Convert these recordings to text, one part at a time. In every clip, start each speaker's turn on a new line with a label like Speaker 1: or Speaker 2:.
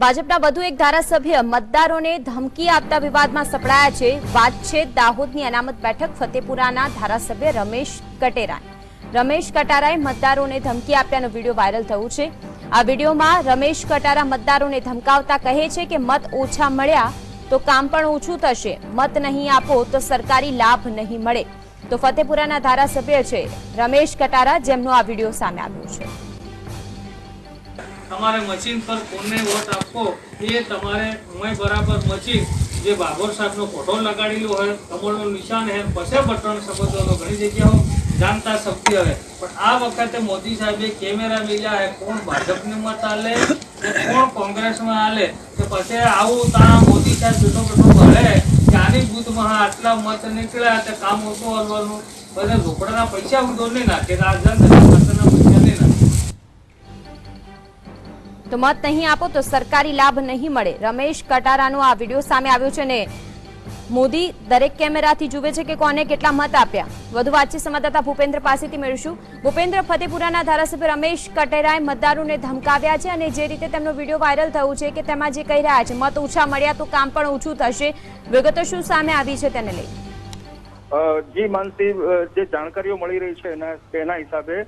Speaker 1: ભાજપના વધુ એક ધારાસભ્ય મતદારોને ધમકી આપતા વિવાદમાં સપડાયા છે. વાત છે દાહોદની અનામત બેઠક, ફતેપુરાના ધારાસભ્ય રમેશ કટેરા રમેશ કટારાએ મતદારોને ધમકી આપ્યાનો વીડિયો વાયરલ થયું છે. આ વિડીયોમાં રમેશ કટારા મતદારોને ધમકાવતા કહે છે કે મત ઓછા મળ્યા તો કામ પણ ઓછું થશે. મત નહીં આપો તો સરકારી લાભ નહીં મળે. તો ફતેપુરાના ધારાસભ્ય છે રમેશ કટારા, જેમનો આ વીડિયો સામે આવ્યો છે.
Speaker 2: તમારે મશીન પર કોને વોટ આપવો, એ તમારે હું બરાબર મશીન. જે બાબર સાહેબનો ફોટો લગાડેલો હોય, કમળનું નિશાન હે પછી બટન શબ્દો ઘણી જગ્યાઓ જાણતા શક્તિ હવે પણ આ વખતે મોદી સાહેબે કેમેરા મિલ્યા હે, કોણ ભાજપની મત આલે કોણ કોંગ્રેસમાં આલે? કે પછી આવું તા મોદી સાહેબ બેઠો બેઠો ભરે કે આની બૂથમાં આટલા મત નીકળ્યા, તે કામ ઓછું હલવાનું બધા રોકડાના પૈસા ઉડો નહીં નાખે આ જનતા
Speaker 1: તો મત નહીં આપો તો સરકારી લાભ નહીં મળે. રમેશ કટારાનો આ વીડિયો સામે આવ્યો છે ને મોદી દરેક કેમેરાથી જુએ છે કે કોને કેટલા મત આપ્યા. વધુ વાતચીત સંવાદદાતા ભૂપેન્દ્ર પાસેથી મેળવીશું. ભૂપેન્દ્ર, ફતેપુરાના ધારાસભ્ય રમેશ કટેરાએ મતદારોને ધમકાવ્યા છે અને જે રીતે તેમનો વીડિયો વાયરલ થયો છે કે તેમાં જે કહી રહ્યા છે, મત ઓછા મળ્યા તો કામ પણ ઓછું થશે. વિગતો શું સામે આવી છે તેને લઈ?
Speaker 3: જી, માનસી જે જાણકારીઓ મળી રહી છે એના, તેના હિસાબે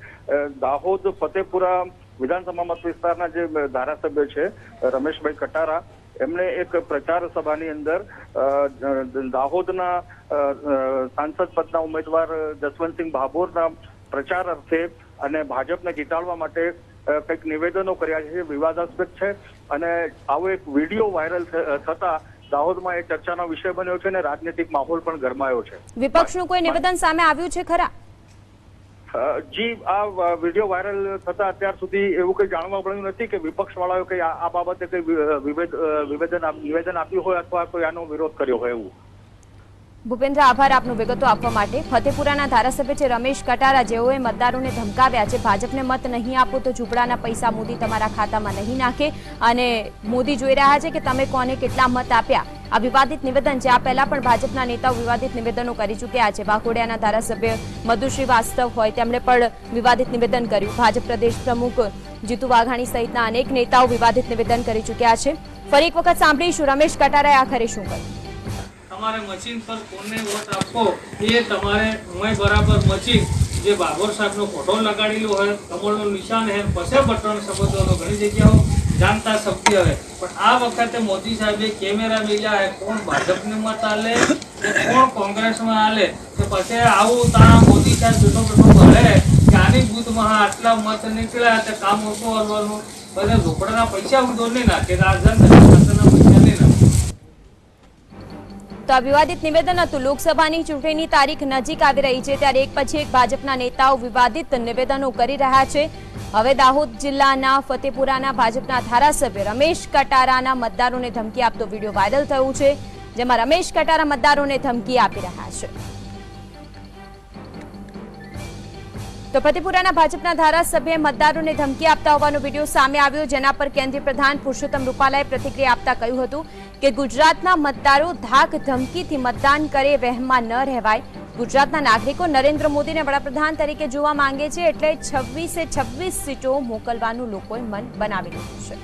Speaker 3: દાહોદ, ફતેપુરા વિધાનસભા મત વિસ્તારના જે ધારાસભ્ય છે રમેશભાઈ કટારા એમણે એક પ્રચાર સભાની અંદર દાહોદના સાંસદ પદના ઉમેદવાર જસવંતસિંહ ભાભોરના પ્રચાર અર્થે અને ભાજપને જીતાડવા માટે કંઈક નિવેદનો કર્યા છે વિવાદાસ્પદ છે. અને આવો એક વીડિયો વાયરલ થતા દાહોદમાં એ ચર્ચાનો વિષય બન્યો છે અને રાજનીતિક માહોલ પણ ગરમાયો છે.
Speaker 1: વિપક્ષનું કોઈ નિવેદન સામે આવ્યું છે ખરા?
Speaker 3: જી, આ વીડિયો વાયરલ થતા અત્યાર સુધી એવું કંઈ જાણવા મળ્યું નથી કે વિપક્ષ વાળાઓ કઈ આ બાબતે કઈ નિવેદન નિવેદન આપ્યું હોય અથવા કોઈ આનો વિરોધ કર્યો હોય એવું?
Speaker 1: ભૂપેન્દ્ર, આભાર આપનો વિગતો આપવા માટે. ફતેપુરાના ધારાસભ્ય છે રમેશ કટારા. જેઓએ મતદારોને ધમકાવ્યા છે, ભાજપને મત નહીં આપો તો ઝૂંપડાના પૈસા મોદી તમારા ખાતામાં નહીં નાખે. અને મોદી જોઈ રહ્યા છે કે તમે કોને કેટલા મત આપ્યા. આ વિવાદિત નિવેદન છે આ પહેલા પણ ભાજપના નેતાઓ વિવાદિત નિવેદનો કરી ચૂક્યા છે. વાઘોડિયાના ધારાસભ્ય મધુ શ્રીવાસ્તવ હોય તેમણે પણ વિવાદિત નિવેદન કર્યું. ભાજપ પ્રદેશ પ્રમુખ જીતુ વાઘાણી સહિતના અનેક નેતાઓ વિવાદિત નિવેદન કરી ચૂક્યા છે. ફરી એક વખત સાંભળીશું રમેશ કટારાએ આખરે શું કહ્યું?
Speaker 2: તમારે મશીન પર કોને વોટ આપવો એ તમારે ઉમય બરાબર મશીન. જે બાબર સાહેબનો ફોટો લગાડેલો હોય, કમળનું નિશાન હે, પછી બટન શબ્દો ઘણી જગ્યાઓ જાણતા શક્તિ હવે. પણ આ વખતે મોદી સાહેબે કેમેરા મિલ્યા કોણ ભાજપને મત આલે કોણ કોંગ્રેસમાં આલે? કે પછી આવું તા મોદી સાહેબ બેઠો બેઠો ભરે કે આની બુથમાં આટલા મત નીકળ્યા તે કામ ઓછું હલવાનું બધા રોકડાના પૈસા ઉડો નહીં નાખે આ
Speaker 1: તો આ વિવાદિત નિવેદન હતું. લોકસભાની ચૂંટણીની તારીખ નજીક આવી રહી છે, ત્યારે એક પછી એક ભાજપના નેતાઓ વિવાદિત નિવેદનો કરી રહ્યા છે. હવે દાહોદ જિલ્લાના ફતેપુરાના ભાજપના ધારાસભ્ય રમેશ કટારાના મતદારોને ધમકી આપતો વીડિયો વાયરલ થયું છે, જેમાં રમેશ કટારા મતદારોને ધમકી આપી રહ્યા છે. તો ફતેપુરાના ભાજપના ધારાસભ્ય મતદારોને ધમકી આપતા હોવાનો વીડિયો સામે આવ્યો, જેના પર કેન્દ્રીય પ્રધાન પુરુષોત્તમ રૂપાલાએ પ્રતિક્રિયા આપતા કહ્યું હતું કે ગુજરાતના મતદારો ધાક ધમકીથી મતદાન કરે વહેમમાં ન રહેવાય. ગુજરાતના નાગરિકો નરેન્દ્ર મોદીને વડાપ્રધાન તરીકે જોવા માંગે છે એટલે છવ્વીસે છવ્વીસ સીટો મોકલવાનું લોકોએ મન બનાવી લીધું છે.